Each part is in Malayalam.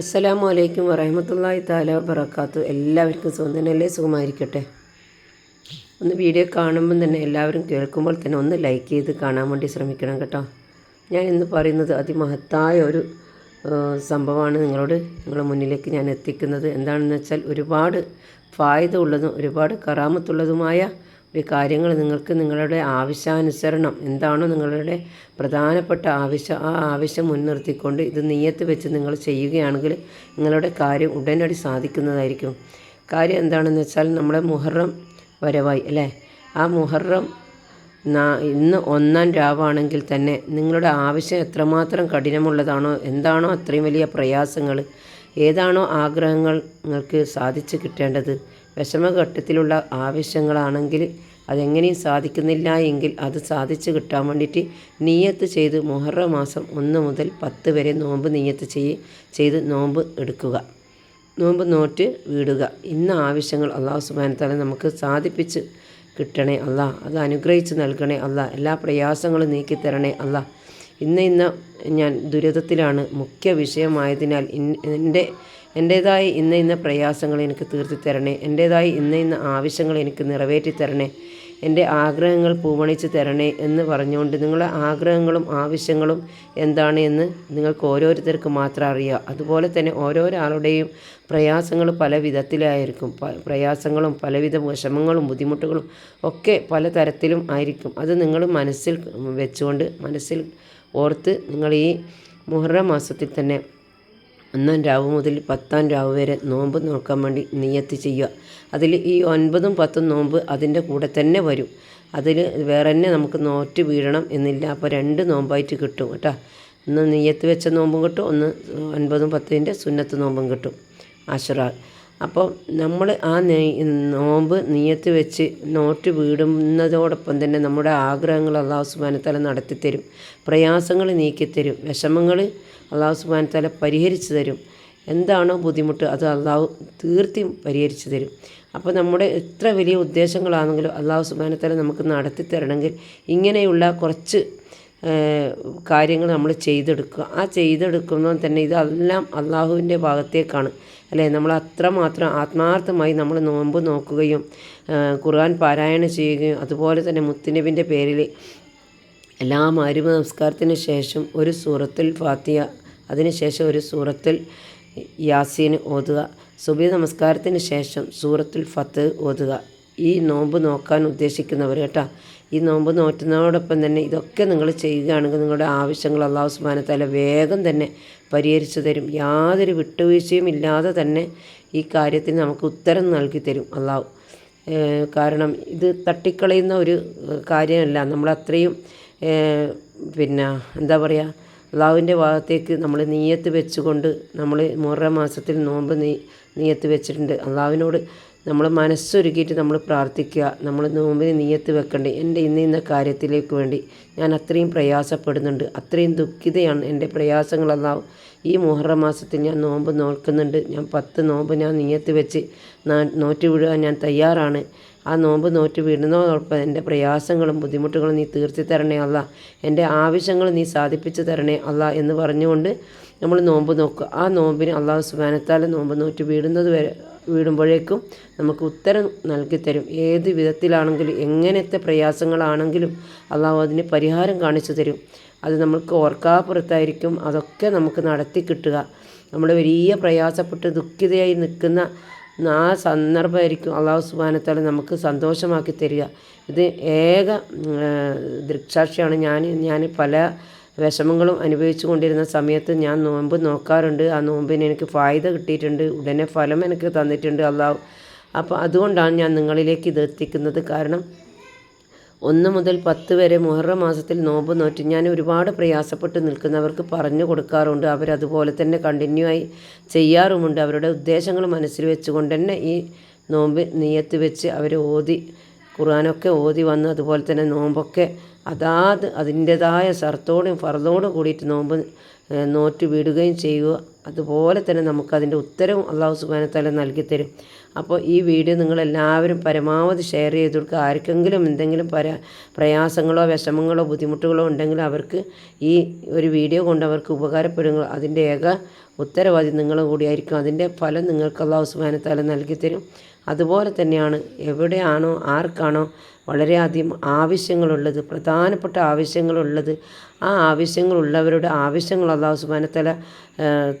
അസ്സലാമു അലൈക്കും വറഹമത്തല്ലാഹി താല വബറക്കാത്തു എല്ലാവർക്കും സ്വന്തനല്ലേ സുഖമായിരിക്കട്ടെ. ഒന്ന് വീഡിയോ കാണുമ്പം തന്നെ എല്ലാവരും കേൾക്കുമ്പോൾ തന്നെ ഒന്ന് ലൈക്ക് ചെയ്ത് കാണാൻ വേണ്ടി ശ്രമിക്കണം കേട്ടോ. ഞാൻ ഇന്ന് പറയുന്നത് അതിമഹത്തായ ഒരു സംഭവമാണ് നിങ്ങളോട് നിങ്ങളുടെ മുന്നിലേക്ക് ഞാൻ എത്തിക്കുന്നത്. എന്താണെന്ന് വെച്ചാൽ ഒരുപാട് ഫായത ഉള്ളതും ഒരുപാട് കറാമത്തുള്ളതുമായ ഒരു കാര്യങ്ങൾ നിങ്ങൾക്ക് നിങ്ങളുടെ ആവശ്യാനുസരണം എന്താണോ നിങ്ങളുടെ പ്രധാനപ്പെട്ട ആവശ്യം ആ ആവശ്യം മുൻനിർത്തിക്കൊണ്ട് ഇത് നീയത്ത് വെച്ച് നിങ്ങൾ ചെയ്യുകയാണെങ്കിൽ നിങ്ങളുടെ കാര്യം ഉടനടി സാധിക്കുന്നതായിരിക്കും. കാര്യം എന്താണെന്ന് വെച്ചാൽ നമ്മുടെ മുഹറം വരവായി അല്ലേ? ആ മുഹറം ഇന്ന് ഒന്നാം രാവാണെങ്കിൽ തന്നെ നിങ്ങളുടെ ആവശ്യം എത്രമാത്രം കഠിനമുള്ളതാണോ എന്താണോ അത്രയും വലിയ പ്രയാസങ്ങൾ ഏതാണോ ആഗ്രഹങ്ങൾ നിങ്ങൾക്ക് സാധിച്ചു കിട്ടേണ്ടത് വിഷമഘട്ടത്തിലുള്ള ആവശ്യങ്ങളാണെങ്കിൽ അതെങ്ങനെയും സാധിക്കുന്നില്ല എങ്കിൽ അത് സാധിച്ചു കിട്ടാൻ വേണ്ടിയിട്ട് നീയത്ത് ചെയ്ത് മുഹറ മാസം ഒന്ന് മുതൽ പത്ത് വരെ നോമ്പ് നീയത്ത് ചെയ്ത് ചെയ്ത് നോമ്പ് എടുക്കുക. നോമ്പ് നോറ്റ് വീടുക. ഇന്ന ആവശ്യങ്ങൾ അള്ളാഹു സുബാനത്താല നമുക്ക് സാധിപ്പിച്ച് കിട്ടണേ അല്ല അത് അനുഗ്രഹിച്ച് നൽകണേ അല്ല എല്ലാ പ്രയാസങ്ങളും നീക്കി തരണേ അല്ല ഇന്ന് ഇന്ന് ഞാൻ ദുരിതത്തിലാണ്. മുഖ്യ വിഷയമായതിനാൽ എന്റെ എന്റേതായ ഇന്ന ഇന്ന പ്രയാസങ്ങൾ എനിക്ക് തീർത്തി തരണേ എന്റേതായി ഇന്ന ഇന്ന ആവശ്യങ്ങൾ എനിക്ക് നിറവേറ്റി തരണേ എന്റെ ആഗ്രഹങ്ങൾ പൂവണിച്ച് തരണേ എന്ന് പറഞ്ഞുകൊണ്ട് നിങ്ങളുടെ ആഗ്രഹങ്ങളും ആവശ്യങ്ങളും എന്താണ് എന്ന് നിങ്ങൾക്ക് ഓരോരുത്തർക്ക് മാത്രം അറിയാം. അതുപോലെ തന്നെ ഓരോരാളുടെയും പ്രയാസങ്ങൾ പല വിധത്തിലായിരിക്കും. പ്രയാസങ്ങളും പലവിധ വിഷമങ്ങളും ബുദ്ധിമുട്ടുകളും ഒക്കെ പല തരത്തിലും ആയിരിക്കും. അത് നിങ്ങൾ മനസ്സിൽ വെച്ചുകൊണ്ട് മനസ്സിൽ ഓർത്ത് നിങ്ങൾ ഈ മുഹറം മാസത്തിൽ തന്നെ ഒന്നാം രാവ് മുതൽ പത്താം രാവ് വരെ നോമ്പ് നോക്കാൻ വേണ്ടി നിയത്ത് ചെയ്യുക. അതിൽ ഈ ഒൻപതും പത്തും നോമ്പ് അതിന്റെ കൂടെ തന്നെ വരും. അതിൽ വേറെ തന്നെ നമുക്ക് നോറ്റ് വീഴണം എന്നില്ല. അപ്പോൾ രണ്ട് നോമ്പായിട്ട് കിട്ടും കേട്ടോ. ഒന്ന് നെയ്യത്ത് വെച്ച നോമ്പും കിട്ടും ഒന്ന് ഒൻപതും പത്തിന്റെ സുന്നത്ത് നോമ്പും കിട്ടും. ആശുറ അപ്പോൾ നമ്മൾ ആ നോമ്പ് നീയത്ത് വെച്ച് നോട്ട് വീടുന്നതോടൊപ്പം തന്നെ നമ്മുടെ ആഗ്രഹങ്ങൾ അള്ളാഹു സുബാനത്തല നടത്തിത്തരും. പ്രയാസങ്ങൾ നീക്കിത്തരും. വിഷമങ്ങൾ അള്ളാഹു സുബാനത്തല പരിഹരിച്ചു തരും. എന്താണോ ബുദ്ധിമുട്ട് അത് അള്ളാഹു തീർത്തിയും പരിഹരിച്ചു തരും. അപ്പോൾ നമ്മുടെ എത്ര വലിയ ഉദ്ദേശങ്ങളാണെങ്കിലും അള്ളാഹു സുബാനത്തല നമുക്ക് നടത്തി തരണമെങ്കിൽ ഇങ്ങനെയുള്ള കുറച്ച് കാര്യങ്ങൾ നമ്മൾ ചെയ്തെടുക്കുക. ആ ചെയ്തെടുക്കുമ്പോൾ തന്നെ ഇതെല്ലാം അള്ളാഹുവിന്റെ ഭാഗത്തേക്കാണ്. അല്ലേ? നമ്മൾ അത്രമാത്രം ആത്മാർത്ഥമായി നമ്മൾ നോമ്പ് നോക്കുകയും ഖുർആൻ പാരായണം ചെയ്യുകയും അതുപോലെ തന്നെ മുത്തുനബിന്റെ പേരിൽ എല്ലാ മാരുമ നമസ്കാരത്തിന് ശേഷം ഒരു സൂറത്തിൽ ഫാത്തിയ അതിനുശേഷം ഒരു സൂറത്തിൽ യാസീന് ഓതുക. സുബി നമസ്കാരത്തിന് ശേഷം സൂറത്തുൽ ഫത്ത് ഓതുക. ഈ നോമ്പ് നോക്കാൻ ഉദ്ദേശിക്കുന്നവർ കേട്ടോ. ഈ നോമ്പ് നോറ്റുന്നതോടൊപ്പം തന്നെ ഇതൊക്കെ നിങ്ങൾ ചെയ്യുകയാണെങ്കിൽ നിങ്ങളുടെ ആവശ്യങ്ങൾ അള്ളാഹു സുബാനത്താല വേഗം തന്നെ പരിഹരിച്ചു തരും. യാതൊരു വിട്ടുവീഴ്ചയും ഇല്ലാതെ തന്നെ ഈ കാര്യത്തിന് നമുക്ക് ഉത്തരം നൽകി തരും അള്ളാഹു. കാരണം ഇത് തട്ടിക്കളയുന്ന ഒരു കാര്യമല്ല. നമ്മളത്രയും പിന്നെ എന്താ പറയുക അള്ളാഹുവിന്റെ ഭാഗത്തേക്ക് നമ്മൾ നീയത്ത് വെച്ചുകൊണ്ട് നമ്മൾ മൂറ മാസത്തിൽ നോമ്പ് നീ നീയത്ത് വെച്ചിട്ടുണ്ട്. അള്ളാഹുവിനോട് നമ്മൾ മനസ്സൊരുക്കിയിട്ട് നമ്മൾ പ്രാർത്ഥിക്കുക. നമ്മൾ നോമ്പിന് നീയത്ത് വെക്കണ്ടേ. എന്റെ ഇന്ന ഇന്ന കാര്യത്തിലേക്ക് വേണ്ടി ഞാൻ അത്രയും പ്രയാസപ്പെടുന്നുണ്ട്. അത്രയും ദുഃഖിതയാണ് എന്റെ പ്രയാസങ്ങൾ അള്ളാഹു ഈ മുഹറ മാസത്തിൽ ഞാൻ നോമ്പ് നോക്കുന്നുണ്ട് ഞാൻ പത്ത് നോമ്പ് ഞാൻ നീയത്ത് വെച്ച് നോറ്റ് വിടുവാൻ ഞാൻ തയ്യാറാണ്. ആ നോമ്പ് നോറ്റ് വിടുന്നതോടൊപ്പം എന്റെ പ്രയാസങ്ങളും ബുദ്ധിമുട്ടുകളും നീ തീർത്തി തരണേ അല്ല. എന്റെ ആവശ്യങ്ങൾ നീ സാധിപ്പിച്ചു തരണേ അല്ല എന്ന് പറഞ്ഞുകൊണ്ട് നമ്മൾ നോമ്പ് നോക്കുക. ആ നോമ്പിന് അള്ളാഹു സുബാനത്താൽ നോമ്പ് നോറ്റ് വീടുന്നത് വരെ വീടുമ്പോഴേക്കും നമുക്ക് ഉത്തരം നൽകിത്തരും തരും. ഏത് വിധത്തിലാണെങ്കിലും എങ്ങനത്തെ പ്രയാസങ്ങളാണെങ്കിലും അള്ളാഹു അതിന് പരിഹാരം കാണിച്ചു തരും. അത് നമ്മൾക്ക് ഓർക്കാപ്പുറത്തായിരിക്കും. അതൊക്കെ നമുക്ക് നടത്തി കിട്ടുക. നമ്മൾ വലിയ പ്രയാസപ്പെട്ട് ദുഃഖിതയായി നിൽക്കുന്ന ആ സന്ദർഭമായിരിക്കും അള്ളാഹു സുബാനത്താലെ നമുക്ക് സന്തോഷമാക്കി തരിക. ഇത് ഏക ദൃക്സാക്ഷിയാണ്. ഞാൻ ഞാൻ പല വിഷമങ്ങളും അനുഭവിച്ചു കൊണ്ടിരുന്ന സമയത്ത് ഞാൻ നോമ്പ് നോക്കാറുണ്ട്. ആ നോമ്പിന് എനിക്ക് ഫായ്ത കിട്ടിയിട്ടുണ്ട്. ഉടനെ ഫലം എനിക്ക് തന്നിട്ടുണ്ട് അള്ളാഹു അപ്പോൾ അതുകൊണ്ടാണ് ഞാൻ നിങ്ങളിലേക്ക് ഇത് എത്തിക്കുന്നത്. കാരണം ഒന്ന് മുതൽ പത്ത് വരെ മുഹറ മാസത്തിൽ നോമ്പ് നോറ്റ് ഞാൻ ഒരുപാട് പ്രയാസപ്പെട്ട് നിൽക്കുന്നവർക്ക് പറഞ്ഞു കൊടുക്കാറുണ്ട്. അവരതുപോലെ തന്നെ കണ്ടിന്യൂ ആയി ചെയ്യാറുമുണ്ട്. അവരുടെ ഉദ്ദേശങ്ങൾ മനസ്സിൽ വെച്ചുകൊണ്ട് തന്നെ ഈ നോമ്പ് നീയത്ത് വെച്ച് അവർ ഓതി ഖുർആാനൊക്കെ ഓതി വന്ന് അതുപോലെ തന്നെ നോമ്പൊക്കെ അതാത് അതിന്റെതായ ശർത്തോടും ഫറതോടും കൂടിയിട്ട് നോമ്പ് നോറ്റ് വിടുകയും ചെയ്യുക. അതുപോലെ തന്നെ നമുക്കതിന്റെ ഉത്തരവും അള്ളാഹു സുബാനത്താല നൽകി തരും. അപ്പോൾ ഈ വീഡിയോ നിങ്ങളെല്ലാവരും പരമാവധി ഷെയർ ചെയ്ത് കൊടുക്കുക. ആർക്കെങ്കിലും എന്തെങ്കിലും പര പ്രയാസങ്ങളോ വിഷമങ്ങളോ ബുദ്ധിമുട്ടുകളോ ഉണ്ടെങ്കിൽ അവർക്ക് ഈ ഒരു വീഡിയോ കൊണ്ട് അവർക്ക് ഉപകാരപ്പെടുക. അതിന്റെ ഏക ഉത്തരവാദി നിങ്ങളും കൂടിയായിരിക്കും. അതിന്റെ ഫലം നിങ്ങൾക്ക് അള്ളാഹു സുബാനത്താല നൽകി തരും. അതുപോലെ തന്നെയാണ് എവിടെയാണോ ആർക്കാണോ വളരെയധികം ആവശ്യങ്ങളുള്ളത് പ്രധാനപ്പെട്ട ആവശ്യങ്ങളുള്ളത് ആ ആവശ്യങ്ങളുള്ളവരുടെ ആവശ്യങ്ങൾ അള്ളാഹു സുബാനത്തല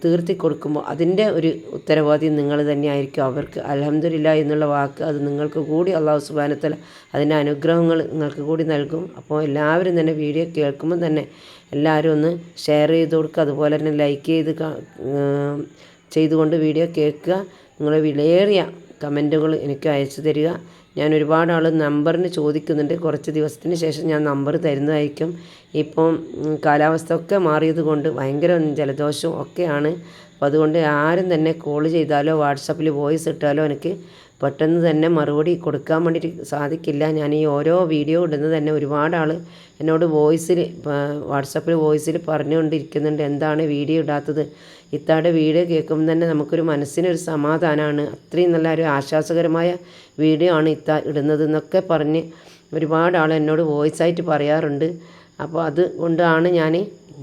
തീർത്തി കൊടുക്കുമ്പോൾ അതിന്റെ ഒരു ഉത്തരവാദി നിങ്ങൾ തന്നെയായിരിക്കും. അവർക്ക് അലഹമില്ല എന്നുള്ള വാക്ക് അത് നിങ്ങൾക്ക് കൂടി അള്ളാഹു സുബാനത്തല അതിന്റെ അനുഗ്രഹങ്ങൾ നിങ്ങൾക്ക് കൂടി നൽകും. അപ്പോൾ എല്ലാവരും തന്നെ വീഡിയോ കേൾക്കുമ്പോൾ തന്നെ എല്ലാവരും ഒന്ന് ഷെയർ ചെയ്ത് കൊടുക്കുക. അതുപോലെ തന്നെ ലൈക്ക് ചെയ്ത് ചെയ്തുകൊണ്ട് വീഡിയോ കേൾക്കുക. നിങ്ങളെ വിലയേറിയ കമന്റുകൾ എനിക്ക് അയച്ചു തരിക. ഞാൻ ഒരുപാട് ആൾ നമ്പറിന് ചോദിക്കുന്നുണ്ട്. കുറച്ച് ദിവസത്തിന് ശേഷം ഞാൻ നമ്പർ തരുന്നതായിരിക്കും. ഇപ്പം കാലാവസ്ഥ ഒക്കെ മാറിയത് കൊണ്ട് ഭയങ്കര ജലദോഷവും ഒക്കെയാണ്. അപ്പോൾ അതുകൊണ്ട് ആരും തന്നെ കോൾ ചെയ്താലോ വാട്സപ്പിൽ വോയിസ് ഇട്ടാലോ എനിക്ക് പെട്ടെന്ന് തന്നെ മറുപടി കൊടുക്കാൻ വേണ്ടിയിട്ട് സാധിക്കില്ല. ഞാൻ ഈ ഓരോ വീഡിയോ ഇടുന്നത് തന്നെ ഒരുപാട് ആൾ എന്നോട് വോയിസിൽ വാട്സപ്പിൽ വോയിസിൽ പറഞ്ഞുകൊണ്ടിരിക്കുന്നുണ്ട്. എന്താണ് വീഡിയോ ഇടാത്തത്? ഇത്താടെ വീഡിയോ കേൾക്കുമ്പോൾ തന്നെ നമുക്കൊരു മനസ്സിനൊരു സമാധാനമാണ് അത്രയും നല്ല ഒരു ആശ്വാസകരമായ വീഡിയോ ആണ് ഇത്ത ഇടുന്നത് എന്നൊക്കെ പറഞ്ഞ് ഒരുപാട് ആൾ എന്നോട് വോയിസ് ആയിട്ട് പറയാറുണ്ട്. അപ്പോൾ അത് കൊണ്ടാണ് ഞാൻ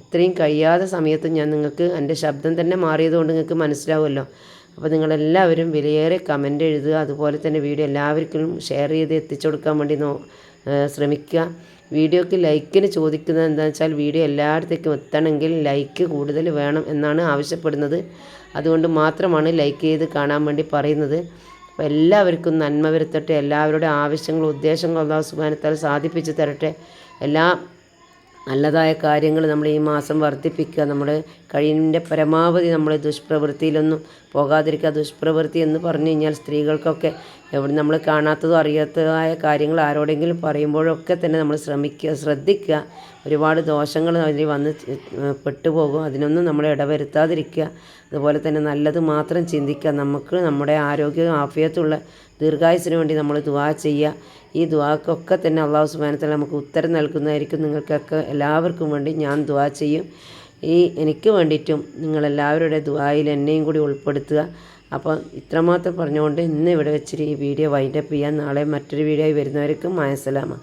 ഇത്രയും കഴിയാതെ സമയത്ത് ഞാൻ നിങ്ങൾക്ക് എന്റെ ശബ്ദം തന്നെ മാറിയത് കൊണ്ട് നിങ്ങൾക്ക് മനസ്സിലാവുമല്ലോ. അപ്പോൾ നിങ്ങളെല്ലാവരും വിലയേറെ കമന്റ് എഴുതുക. അതുപോലെ തന്നെ വീഡിയോ എല്ലാവർക്കും ഷെയർ ചെയ്ത് എത്തിച്ചു കൊടുക്കാൻ വേണ്ടി നോ ശ്രമിക്കുക. വീഡിയോക്ക് ലൈക്കിന് ചോദിക്കുന്നത് എന്താണെന്ന് വെച്ചാൽ വീഡിയോ എല്ലായിടത്തേക്കും എത്തണമെങ്കിൽ ലൈക്ക് കൂടുതൽ വേണം എന്നാണ് ആവശ്യപ്പെടുന്നത്. അതുകൊണ്ട് മാത്രമാണ് ലൈക്ക് ചെയ്ത് കാണാൻ വേണ്ടി പറയുന്നത്. അപ്പോൾ എല്ലാവർക്കും നന്മ വരുത്തട്ടെ. എല്ലാവരുടെ ആവശ്യങ്ങളും ഉദ്ദേശങ്ങളും അള്ളാഹു സുബാനത്താൽ സാധിപ്പിച്ച് തരട്ടെ. എല്ലാ നല്ലതായ കാര്യങ്ങൾ നമ്മൾ ഈ മാസം വർദ്ധിപ്പിക്കുക. നമ്മുടെ കഴിവിന്റെ പരമാവധി നമ്മൾ ദുഷ്പ്രവൃത്തിയിലൊന്നും പോകാതിരിക്കുക. ദുഷ്പ്രവൃത്തി എന്ന് പറഞ്ഞു കഴിഞ്ഞാൽ സ്ത്രീകൾക്കൊക്കെ എവിടെ നമ്മൾ കാണാത്തതോ അറിയാത്തതായ കാര്യങ്ങൾ ആരോടെങ്കിലും പറയുമ്പോഴൊക്കെ തന്നെ നമ്മൾ ശ്രമിക്കുക ശ്രദ്ധിക്കുക. ഒരുപാട് ദോഷങ്ങൾ അതിൽ വന്ന് പെട്ടുപോകും അതിനൊന്നും നമ്മൾ ഇടവരുത്താതിരിക്കുക. അതുപോലെ തന്നെ നല്ലത് മാത്രം ചിന്തിക്കുക. നമുക്ക് നമ്മുടെ ആരോഗ്യ ആഫിയത്തുള്ള ദീർഘായുസിന് വേണ്ടി നമ്മൾ ദുവാ ചെയ്യുക. ഈ ദുവാക്കൊക്കെ തന്നെ അള്ളാഹു സുബാനത്തിൽ നമുക്ക് ഉത്തരം നൽകുന്നതായിരിക്കും. നിങ്ങൾക്കൊക്കെ എല്ലാവർക്കും വേണ്ടി ഞാൻ ദുവാ ചെയ്യും. ഈ എനിക്ക് വേണ്ടിയിട്ടും നിങ്ങളെല്ലാവരുടെ ദുവായിൽ എന്നെയും കൂടി ഉൾപ്പെടുത്തുക. അപ്പോൾ ഇത്രമാത്രം പറഞ്ഞുകൊണ്ട് ഇന്ന് ഇവിടെ വെച്ചിട്ട് ഈ വീഡിയോ വൈൻഡപ്പ് ചെയ്യാൻ നാളെ മറ്റൊരു വീഡിയോ ആയി വരുന്നവർക്കും മായസലാമ.